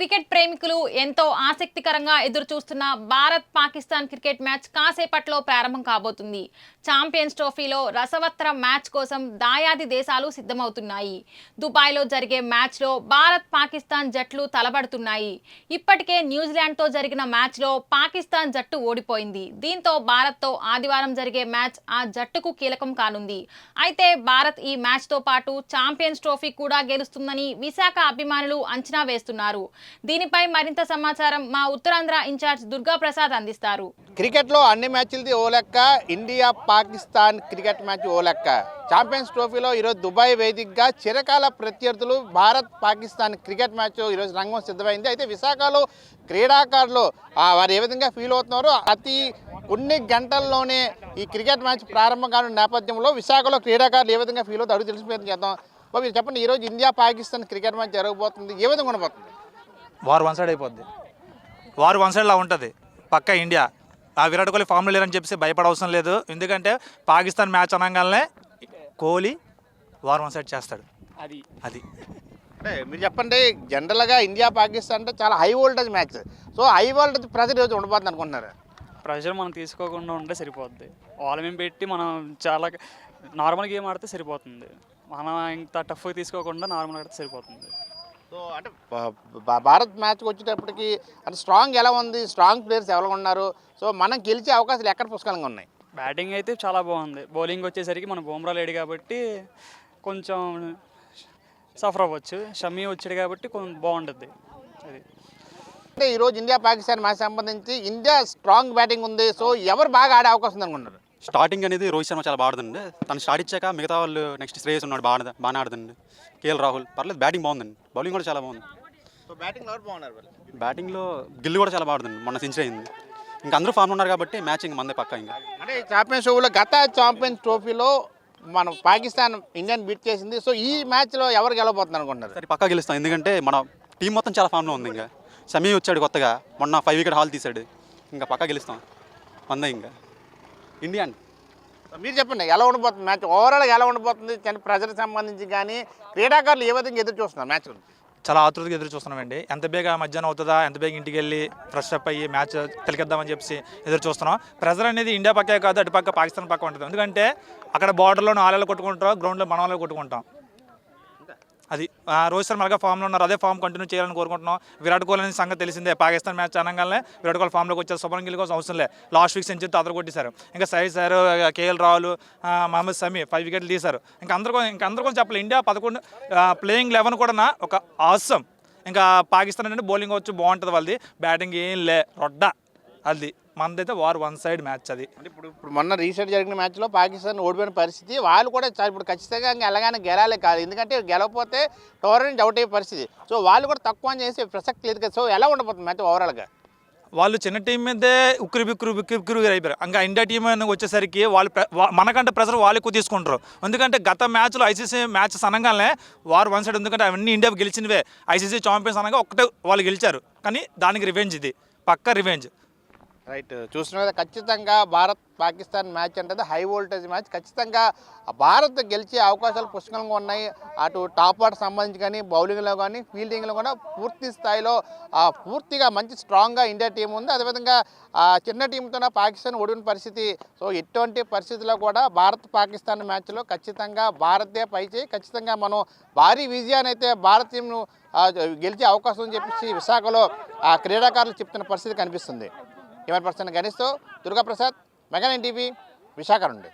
Cricket ప్రేమికులు ఎంతో ఆసక్తికరంగా ఎదురు చూస్తున్న భారత్ పాకిస్తాన్ క్రికెట్ మ్యాచ్ కాసేపట్లో ప్రారంభం కాబోతుంది. ఛాంపియన్స్ ట్రోఫీలో రసవత్ర మ్యాచ్ కోసం దాయాది దేశాలు సిద్ధమవుతున్నాయి. దుబాయ్లో జరిగే మ్యాచ్లో భారత్ పాకిస్తాన్ జట్లు తలబడుతున్నాయి. ఇప్పటికే న్యూజిలాండ్తో జరిగిన మ్యాచ్లో పాకిస్తాన్ జట్టు ఓడిపోయింది. దీంతో భారత్తో ఆదివారం జరిగే మ్యాచ్ ఆ జట్టుకు కీలకం కానుంది. అయితే భారత్ ఈ మ్యాచ్తో పాటు ఛాంపియన్స్ ట్రోఫీ కూడా గెలుస్తుందని విశాఖ అభిమానులు అంచనా వేస్తున్నారు. దీనిపై మరింత సమాచారం మా ఉత్తరాంధ్ర ఇన్ఛార్జ్ దుర్గా ప్రసాద్ అందిస్తారు. క్రికెట్లో అన్ని మ్యాచ్లది ఓ లెక్క ఇండియా పాకిస్తాన్ క్రికెట్ మ్యాచ్ ఓ లెక్క. ఛాంపియన్స్ ట్రోఫీలో ఈరోజు దుబాయ్ వేదికగా చిరకాల ప్రత్యర్థులు భారత్ పాకిస్తాన్ క్రికెట్ మ్యాచ్ ఈరోజు రంగం సిద్ధమైంది. అయితే విశాఖలో క్రీడాకారులు వారు ఏ విధంగా ఫీల్ అవుతున్నారో అతి కొన్ని గంటల్లోనే ఈ క్రికెట్ మ్యాచ్ ప్రారంభం కానున్న నేపథ్యంలో విశాఖలో క్రీడాకారులు ఏ విధంగా ఫీల్ అవుతారు అడుగు తెలిసిపోయింది చేద్దాం. బాబు మీరు చెప్పండి ఈరోజు ఇండియా పాకిస్తాన్ క్రికెట్ మ్యాచ్ జరగబోతుంది ఏ విధంగా ఉండబోతుంది? వారు వన్ సైడ్ అయిపోద్ది. వారు వన్ సైడ్లా ఉంటుంది. పక్క ఇండియా. ఆ విరాట్ కోహ్లీ ఫామ్లో లేరని చెప్పేసి భయపడవసరం లేదు. ఎందుకంటే పాకిస్తాన్ మ్యాచ్ అనగానే కోహ్లీ వారు వన్ సైడ్ చేస్తాడు. అది. అది. అంటే మీరు చెప్పండి జనరల్గా ఇండియా పాకిస్తాన్ అంటే చాలా high voltage match. So high voltage ప్రజలు ఈరోజు ఉండబోతుంది అనుకుంటున్నారు? ప్రెషర్ మనం తీసుకోకుండా ఉంటే సరిపోద్ది. వాళ్ళ మేము పెట్టి మనం చాలా నార్మల్ గేమ్ ఆడితే సరిపోతుంది. మనం ఇంత టఫ్గా తీసుకోకుండా నార్మల్ ఆడితే సరిపోతుంది. సో అంటే భారత్ మ్యాచ్కి వచ్చేటప్పటికి అంటే స్ట్రాంగ్ ఎలా ఉంది? స్ట్రాంగ్ ప్లేయర్స్ ఎవరు ఉన్నారు? సో మనం గెలిచే అవకాశాలు ఎక్కడ పుష్కలంగా ఉన్నాయి? బ్యాటింగ్ అయితే చాలా బాగుంది. బౌలింగ్ వచ్చేసరికి మన బుమ్రా లేడు కాబట్టి కొంచెం సఫర్ అవ్వచ్చు. షమీ వచ్చాడు కాబట్టి కొంచెం బాగుంటుంది. అది. అంటే ఈరోజు ఇండియా పాకిస్తాన్ మ్యాచ్ సంబంధించి ఇండియా స్ట్రాంగ్ బ్యాటింగ్ ఉంది. సో ఎవరు బాగా ఆడే అవకాశం ఉంది అనుకుంటున్నారు స్టార్టింగ్ అనేది రోహిత్ శర్మ చాలా బాగుందండి తను స్టార్ట్ ఇచ్చాక మిగతా వాళ్ళు నెక్స్ట్ శ్రేయస్ ఉన్నాడు బాగా బాగానే ఆడుతుంది కేఎల్ రాహుల్ పర్లేదు బ్యాటింగ్ బాగుందండి. బౌలింగ్ కూడా చాలా బాగుంది. బ్యాటింగ్లో గిల్లు కూడా చాలా బాగుందండి మొన్న సెంచరీ అయింది. ఇంకా అందరూ ఫామ్ ఉన్నారు కాబట్టి మ్యాచ్ ఇంక మందే పక్క ఇంకా. అంటే ఛాంపియన్స్ ట్రోఫీలో గత ఛాంపియన్స్ ట్రోఫీలో మన పాకిస్తాన్ ఇండియన్ బీట్ చేసింది. సో ఈ మ్యాచ్లో ఎవరు గెలవబోతున్నారు అనుకుంటున్నారు? సరే పక్కా గెలుస్తాం. ఎందుకంటే మన టీం మొత్తం చాలా ఫామ్లో ఉంది ఇంకా. షమీ వచ్చాడు కొత్తగా. మొన్న ఫైవ్ వికెట్ హాల్ తీశాడు. ఇంకా పక్కా గెలుస్తాం. మందే ఇంకా. ఇండియా అండి మీరు చెప్పండి ఎలా ఉండబోతుంది మ్యాచ్? ఓవరాల్ ఎలా ఉండబోతుంది చిన్న ప్రజలకు సంబంధించి కానీ క్రీడాకారులు ఏ విధంగా ఎదురు చూస్తున్నారు మ్యాచ్ చాలా ఆతృతగా ఎదురు చూస్తున్నామండి. ఎంత బేగా మధ్యాహ్నం అవుతుందా? ఎంత బేగా ఇంటికి వెళ్ళి ఫ్రెష్ అప్ అయ్యి మ్యాచ్ తిలకిద్దామని చెప్పి ఎదురు చూస్తున్నాం. ప్రెజర్ అనేది ఇండియా పక్కే కాదు అటు పక్క పాకిస్తాన్ పక్క ఉంటుంది. ఎందుకంటే అక్కడ బార్డర్లో ఆలలో కొట్టుకుంటాం గ్రౌండ్లో మన వాళ్ళు కొట్టుకుంటాం. అది రోహిత్ శర్మ అలాగే ఫామ్లో ఉన్నారు. అదే ఫామ్ కంటిన్యూ చేయాలని కోరుకుంటున్నాం. విరాట్ కోహ్లీ అనే సంగతి తెలిసిందే. పాకిస్తాన్ మ్యాచ్ అనగానే విరాట్ కోహ్లీ ఫామ్లోకి వచ్చారు. శుభ్రం గిల్ కోసం అవసరం లేదు లాస్ట్ వీక్ సెంచరీ అతను కొట్టేశారు. ఇంకా side sir KL Rahul Mohammed Sami five వికెట్లు తీశారు. ఇంకా అందరికో ఇంకా అందరికో కూడా చెప్పలేదు ఇండియా పదకొండు ప్లేయింగ్ లెవెన్ కూడా ఒక ఆసం ఇంకా పాకిస్తాన్ అంటే బౌలింగ్ వచ్చి బాగుంటుంది వాళ్ళది. బ్యాటింగ్ ఏం లే. రొడ్డ అది. మనదైతే వార్ వన్ సైడ్ మ్యాచ్ అది. అంటే ఇప్పుడు ఇప్పుడు మొన్న రీసెంట్ జరిగిన మ్యాచ్లో పాకిస్తాన్ ఓడిపోయిన పరిస్థితి వాళ్ళు కూడా ఇప్పుడు ఖచ్చితంగా ఎలాగైనా గెలాలి కాదు. ఎందుకంటే గెలవకపోతే టోర్నమెంట్ అవుట్ అయ్యే పరిస్థితి. సో వాళ్ళు కూడా తక్కువ అని చేసే ప్రసక్తి లేదు కదా. సో ఎలా ఉండబోతుంది మ్యాచ్ ఓవరాల్గా వాళ్ళు చిన్న టీం మీదే ఉక్కిరి బిక్కురు బిక్కిరి బిక్కురు అయిపోయారు. ఇంకా ఇండియా టీం వచ్చేసరికి వాళ్ళు మనకంటే ప్రెషర్ వాళ్ళు ఎక్కువ తీసుకుంటారు. ఎందుకంటే గత మ్యాచ్లో ఐసీసీ మ్యాచ్ అనగానే వారు వన్ సైడ్ ఎందుకంటే అవన్నీ ఇండియా గెలిచినవే. ఐసీసీ ఛాంపియన్స్ అనగా ఒకటే వాళ్ళు గెలిచారు. కానీ దానికి రివెంజ్ ఇది. పక్క రివెంజ్. రైట్. చూస్తున్న కదా ఖచ్చితంగా భారత్ పాకిస్తాన్ మ్యాచ్ అంటే హై వోల్టేజ్ మ్యాచ్. ఖచ్చితంగా భారత్ గెలిచే అవకాశాలు పుష్కలంగా ఉన్నాయి. అటు టాప్ ఆర్డర్ సంబంధించి కానీ బౌలింగ్లో కానీ ఫీల్డింగ్లో కూడా పూర్తి స్థాయిలో పూర్తిగా మంచి స్ట్రాంగ్గా ఇండియా టీం ఉంది. అదేవిధంగా చిన్న టీంతో పాకిస్తాన్ ఓడిన పరిస్థితి. సో ఎటువంటి పరిస్థితుల్లో కూడా భారత్ పాకిస్తాన్ మ్యాచ్లో ఖచ్చితంగా భారతే పైచేయి ఖచ్చితంగా మనం భారీ విజయాన్ని అయితే భారత్ టీంను గెలిచే అవకాశం అని చెప్పేసి విశాఖలో ఆ క్రీడాకారులు చెప్తున్న పరిస్థితి కనిపిస్తుంది. కెమెరా పర్సన్ గణేష్తో దుర్గాప్రసాద్ మెగా టీవీ విశాఖ నుండి.